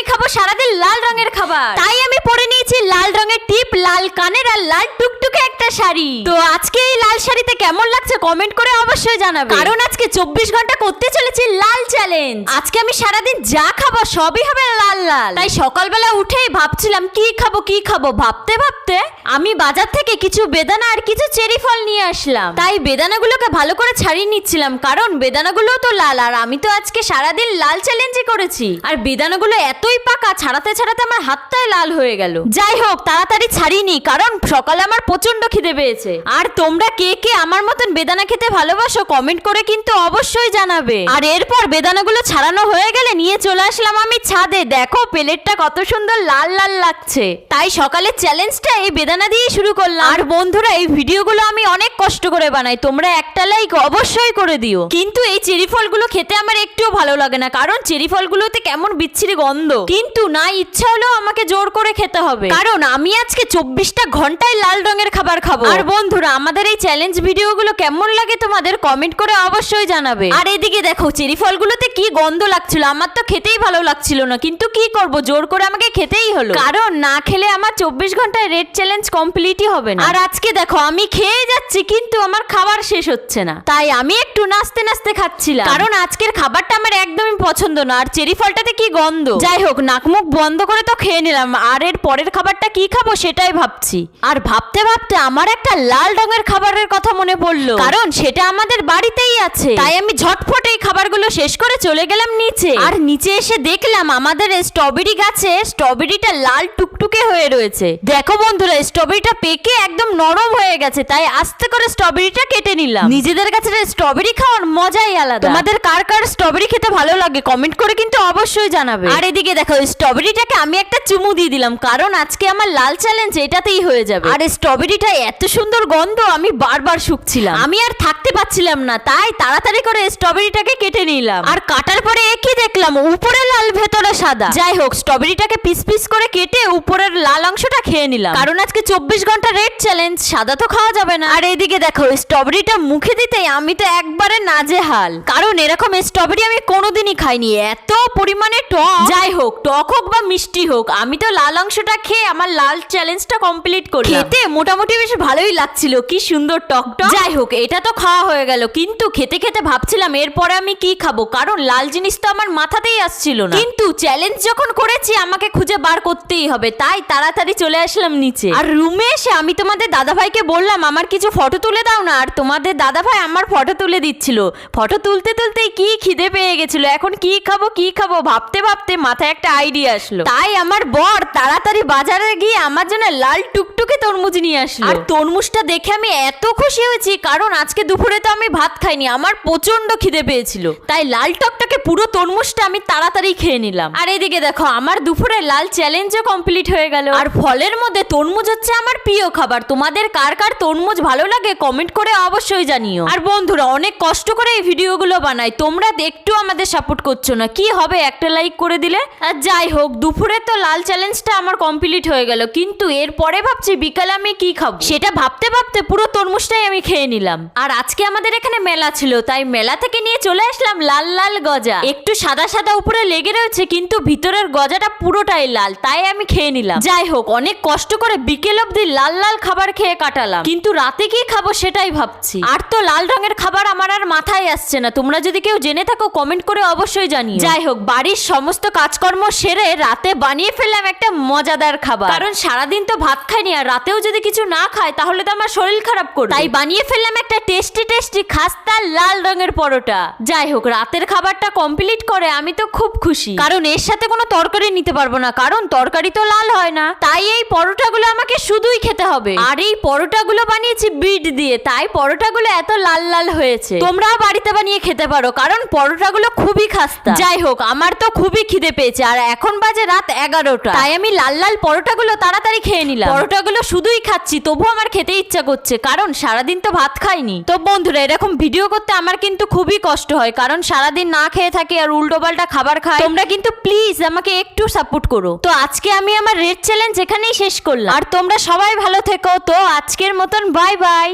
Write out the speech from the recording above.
আমি খাব সারাদিন লাল রঙের খাবার। তাই আমি পরে নিয়েছি লাল রঙের টিপ, লাল কানের আর লাল টুকটুকে একটা শাড়ি। তো আজকে এই লাল শাড়িতে কেমন লাগছে কমেন্ট করে অবশ্যই জানাবে। কারণ আজকে চব্বিশ ঘণ্টা করতে চলেছি লাল চ্যালেঞ্জ আজকে আমি সারাদিন যা খাব সবই হবে লাল লাল। তাই সকালবেলা উঠেই ভাবছিলাম, কি খাব কি খাব? ভাবতে ভাবতে আমি বাজার থেকে কিছু বেদানা আর কিছু চেরি ফল নিয়ে আসলাম। তাই বেদানাগুলোকে ভালো করে ছাড়িয়ে নিচ্ছিলাম, কারণ বেদানাগুলো তো লাল। আর আমি তো আজকে সারাদিন লাল চ্যালেঞ্জই করেছি। আর বেদানাগুলো এতই পাকা, ছাড়াতে ছাড়াতে আমার হাতটাই লাল হয়ে গেল। যাই হোক, তাড়াতাড়ি ছাড়িয়ে নি, কারণ সকালে আমার প্রচণ্ড খিদে পেয়েছে। আর তোমরা কে কে আমার মতন বেদানা খেতে ভালোবাসো কমেন্ট করে কিন্তু অবশ্যই জানাবে। আর এরপর বেদানাগুলো ছাড়ানো হয়ে গেলে নিয়ে চলে আসলাম আমি ছাদে। দেখো, প্লেটটা কত সুন্দর লাল লাল লাগছে। তাই সকালের চ্যালেঞ্জটা এই বেদানা দিয়ে শুরু করলাম। আর বন্ধুরা, এই ভিডিওগুলো আমি অনেক কষ্ট করে বানাই, তোমরা একটা লাইক অবশ্যই করে দিও। কিন্তু চেরি ফলগুলো খেতে আমার একটুও ভালো লাগে না, কারণ চেরি ফলগুলোতে কেমন বিচ্ছিরি গন্ধ। কিন্তু না, ইচ্ছা হলেও আমাকে জোর করে খেতে হবে। কারণ আমি আজকে চব্বিশটা ঘন্টায় লাল রঙের খাবার খাব। আর বন্ধুরা, আমাদের এই চ্যালেঞ্জ ভিডিওগুলো কেমন লাগে তোমাদের কমেন্ট করে অবশ্যই জানাবে। আর এদিকে দেখো, চেরি ফলগুলোতে কি গন্ধ লাগছিল, আমার তো খেতেই ভালো লাগছিল না, কিন্তু কি করব, জোর করে আমাকে খেতেই হলো। কারণ না খেলে আমার চব্বিশ ঘন্টায় রেড চ্যালেঞ্জ কমপ্লিটই হবে না। আর আজকে দেখো, আমি খেয়ে যাচ্ছি, কিন্তু আমার খাবার শেষ হচ্ছে না। তাই আমি একটু নাচতে নাচতে খাচ্ছিলাম। কারণ আজকের খাবারটা আমার একদমই পছন্দ না। আর চেরি ফলটাতে কি গন্ধ? যাই হোক নাক মুখ বন্ধ করে তো খেয়ে নিলাম। আর এর পরের খাবারটা কি খাব সেটাই ভাবছি। আর ভাবতে ভাবতে আমার একটা লাল রঙের খাবারের কথা মনে পড়ল। কারণ সেটা আমাদের বাড়িতেই আছে। তাই আমি ঝটফট এই খাবারগুলো শেষ করে চলে গেলাম নিচে। আর নিচে এসে দেখলাম আমাদের স্ট্রবেরি গাছে স্ট্রবেরিটা লাল টুকটুকে হয়ে রয়েছে। দেখো বন্ধুরা স্ট্রবেরিটা পেকে একদম নরম হয়ে গেছে তাই আস্তে করে স্ট্রবেরিটা কেটে নিলাম। নিজেদের কাছে স্ট্রবেরি খাওয়ার মজাই আলাদা। তোমাদের কার কার স্ট্রবেরি খেতে ভালো লাগে? কমেন্ট করে কিন্তু অবশ্যই জানাবে। আর এদিকে দেখো স্ট্রবেরিটাকে আমি একটা চুমু দিয়ে দিলাম কারণ আজকে আমার লাল চ্যালেঞ্জ এটাতেই হয়ে যাবে। আর স্ট্রবেরিটা এত সুন্দর গন্ধ আমি বারবার শুকছিলাম। আমি আর থাকতে পারছিলাম না তাই তাড়াতাড়ি করে স্ট্রবেরিটাকে কেটে নিলাম। আর কাটার পরে একই দেখলাম উপরে লাল ভেতরে সাদা। যাই হোক স্ট্রবেরিটাকে পিস পিস করে কেটে উপরের লাল অংশটা খেয়ে নিলাম। কারণ আজকে চব্বিশ ঘণ্টা রেড চ্যালেঞ্জ সাদা তো খাওয়া যাবে না। আর এইদিকে দেখো স্ট্রবেরিটা মুখে দিতেই আমি তো একবারে নাজেহাল। কারণ এরকম স্ট্রবেরি আমি কোনোদিনই খাইনি। এত পরিমাণে টক। যাই হোক টক হোক বা মিষ্টি হোক আমি তো লাল অংশটা খেয়ে আমার লাল চ্যালেঞ্জটা কমপ্লিট করি খেতে মোটামুটি বেশ ভালোই লাগছিল। কি সুন্দর টক টক। যাই হোক এটা তো খাওয়া হয়ে গেল। কিন্তু খেতে খেতে ভাবছিলাম এরপরে আমি কি খাব? কারণ লাল জিনিস তো আমার মাথাতেই আসছিল না। কিন্তু চ্যালেঞ্জ যখন করেছি আমাকে খুঁজে বার করতেই হবে। তাই তাড়াতাড়ি চলে আসলাম নিচে। আর রুমে এসে আমি তোমাদের দাদাভাইকে বললাম আমার কিছু ফটো তুলে দাও না। আর তোমাদের দাদাভাই আমার ফটো তুলে দিচ্ছিল। ফটো তুলতে তুলতেই কি খিদে পেয়ে গেছিল? এখন কি খাব কি খাব? ভাবতে ভাবতে মাথায় একটা আইডিয়া আসলো। তাই আমার বর তাড়াতাড়ি বাজারে গিয়ে আমার জন্য লাল টুকটুকে তরমুজ নিয়ে আসলো। আর তরমুজটা দেখে আমি এত খুশি হয়েছি কারণ আজকে দুপুরে তো আমি ভাত খাইনি আমার প্রচণ্ড খিদে পেয়েছিল। তাই লাল টকটাকে পুরো তরমুজটা আমি তাড়াতাড়ি খেয়ে নিলাম। আর এদিকে দেখো আমার দুপুরে লাল চ্যালেঞ্জও কমপ্লিট হয়ে গেল। আর ফলের মধ্যে তরমুজ হচ্ছে আমার প্রিয় খাবার। তোমাদের কার কার তরমুজ ভালো লাগে কমেন্ট করে অবশ্যই জানিও। আর বন্ধুরা অনেক কষ্ট করে এই ভিডিওগুলো বানাই, তোমরা একটু আমাদের সাপোর্ট করছ না। কি হবে, একটা লাইক করে দিলে? আর যাই হোক, দুপুরে তো লাল চ্যালেঞ্জটা আমার কমপ্লিট হয়ে গেল। কিন্তু এরপরে ভাবছি, বিকালে আমি কি খাব? সেটা ভাবতে ভাবতে পুরো তরমুজটাই আমি খেয়ে নিলাম। আর আজকে আমাদের এখানে মেলা ছিল, তাই মেলা থেকে নিয়ে চলে আসলাম লাল লাল গজা। একটু সাদা সাদা উপরে লেগে রয়েছে, কিন্তু ভিতরের গজাটা পুরোটাই লাল, তাই আমি খেয়ে নিলাম। যাই হোক, অনেক কষ্ট করে বিকেল অবধি লাল লাল খাবার খেয়ে কাটালাম। কিন্তু রাতে কি খাব সেটাই ভাবছি। আর তো লাল রঙের খাবার আমার আর মাথায় আসছে না। তোমরা যদি কেউ জেনে থাকো কমেন্ট করে অবশ্যই জানি যাই হোক বাড়ির সমস্ত কাজকর্ম সেরে রাতে বানিয়ে ফেললাম একটা মজাদার খাবার। কারণ সারাদিন তো ভাত খাইনি আর রাতেও যদি কিছু না খায় তাহলে তো আমার শরীর খারাপ করবে। তাই বানিয়ে ফেললাম একটা টেস্টি টেস্টি খাস্তা লাল রঙের পরোটা। যাই হোক রাতের খাবারটা কমপ্লিট করে আমি তো খুব খুশি। কারণ এর সাথে কোনো তরকারি নিতে পারব না কারণ তরকারি তো লাল হয় না। তাই এই পরোটাগুলো আমাকে শুধুই খেতে হবে। আর এই পরোটাগুলো বানিয়েছি বিট দিয়ে তাই পরোটাগুলো এত লাল লাল হয়েছে। তোমরাও বাড়িতে বানিয়ে খেতে পারো কারণ পরোটাগুলো খুবই খাস্তা। যাই হোক আমার তো খুবই খিদে পেয়েছে আর এখন বাজে রাত এগারোটা। তাই আমি লাল লাল পরোটাগুলো তাড়াতাড়ি খেয়ে নিলাম। পরোটাগুলো শুধুই খাচ্ছি তবু আমার খেতে ইচ্ছা করছে কারণ সারাদিন তো ভাত খাইনি। তো বন্ধুরা এরকম ভিডিও করতে আমার কিন্তু খুবই কষ্ট হয় কারণ সারাদিন না খেয়ে থাকি আর উল্টো পাল্টা খাবার খাই। তোমরা কিন্তু প্লিজ আমাকে একটু সাপোর্ট করো। তো আজকে আমি আমার রেড চ্যালেঞ্জ এখানেই শেষ করলাম। আর তোমরা সবাই ভালো থেকো তো আজকের মতন বাই বাই।